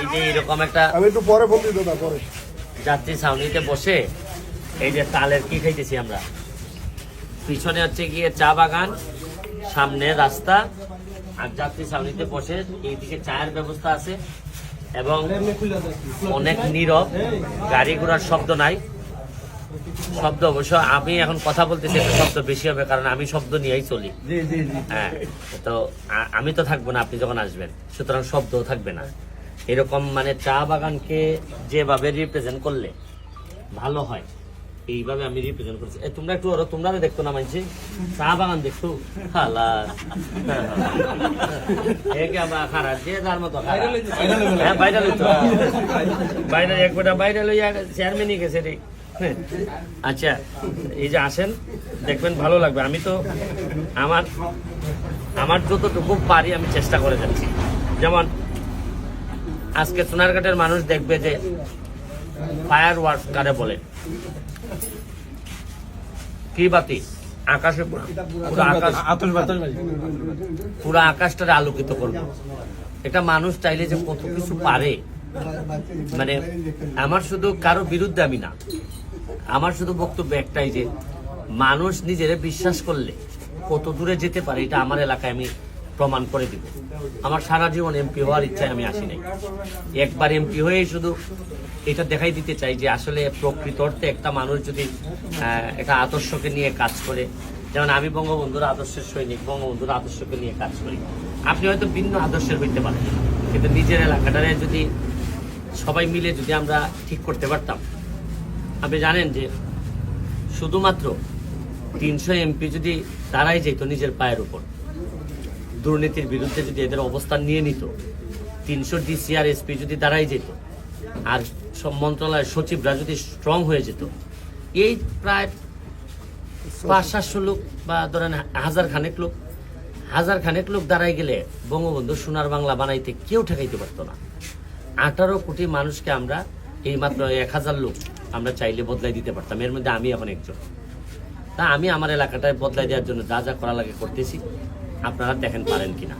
এই যে এরকম একটা আমি একটু পরে ফোন দিই দাদা পরে। যাত্রী ছাউনিতে বসে এই যে তালের কি খাইতেছি আমরা? পিছনে হচ্ছে গিয়ে চা বাগান সামনে রাস্তা আর যাত্রী ছাউনিতে বসে এইদিকে চায়ের ব্যবস্থা আছে এবং অনেক নীরব গাড়ি ঘোড়ার শব্দ নাই। শব্দ অবশ্য আমি এখন কথা বলতেছি একটু শব্দ বেশি হবে কারণ আমি শব্দ নিয়েই চলি। হ্যাঁ তো আমি তো থাকব না আপনি যখন আসবেন সুতরাং শব্দও থাকবে না। এরকম মানে চা বাগানকে যেভাবে রিপ্রেজেন্ট করলে ভালো হয় এইভাবে আমি রিপ্রেজেন্ট করছি। তোমরা একটু ওরা তোমরা দেখতো না মানছি? চা বাগান দেখতো? হালা। একে আমরা খারাপ যে যার মতো হ্যাঁ বাইরে লইতো বাইরে এক গোটা বাইরে লইয়া চেয়ারম্যানই গেছে রে। আচ্ছা এই যে আসেন দেখবেন ভালো লাগবে। আমি তো আমার আমার যতটুকু পারি আমি চেষ্টা করে যাচ্ছি। যেমন আজকে সোনারঘাটের মানুষ দেখবে যে ফায়ার ওয়ার্ক কারে বলে। কি বাতি? আকাশে পুরো আকাশ পুরো আকাশটারে আলোকিত করব। এটা মানুষ চাইলে যে কত কিছু পারে। মানে আমার শুধু কারও বিরুদ্ধে আমি না আমার শুধু বক্তব্য একটাই যে, মানুষ নিজেরে বিশ্বাস করলে কত দূরে যেতে পারে এটা আমার এলাকায় আমি প্রমাণ করে দিব। আমার সারা জীবন এমপি হওয়ার ইচ্ছায় আমি আসি নাই। একবার এমপি হয়েই শুধু এটা দেখাই দিতে চাই যে, আসলে প্রকৃত অর্থে একটা মানুষ যদি একটা আদর্শকে নিয়ে কাজ করে, যেমন আমি বঙ্গবন্ধুর আদর্শের সৈনিক, বঙ্গবন্ধুর আদর্শকে নিয়ে কাজ করি। আপনি হয়তো ভিন্ন আদর্শের হইতে পারেন, কিন্তু নিজের এলাকাটারে যদি সবাই মিলে যদি আমরা ঠিক করতে পারতাম আপনি জানেন যে শুধুমাত্র তিনশো এমপি যদি দাঁড়াই যেত নিজের পায়ের উপর, দুর্নীতির বিরুদ্ধে যদি এদের অবস্থান নিয়ে নিত, তিনশো ডিসিআর এসপি যদি দাঁড়াই যেত, আর সব মন্ত্রণালয়ের সচিবরা যদি স্ট্রং হয়ে যেত, এই প্রায় পাঁচ সাতশো লোক বা ধরেন হাজার খানেক লোক, হাজার খানেক লোক দাঁড়াই গেলে বঙ্গবন্ধু সোনার বাংলা বানাইতে কেউ ঠেকাইতে পারতো না। আঠারো কোটি মানুষকে আমরা এই মাত্র এক হাজার লোক আমরা চাইলে বদলাই দিতে পারতাম। এর মধ্যে আমি এখন একজন। তা আমি আমার এলাকাটায় বদলাই দেওয়ার জন্য যা যা করা লাগে করতেছি। আপনারা দেখেন পারেন কিনা।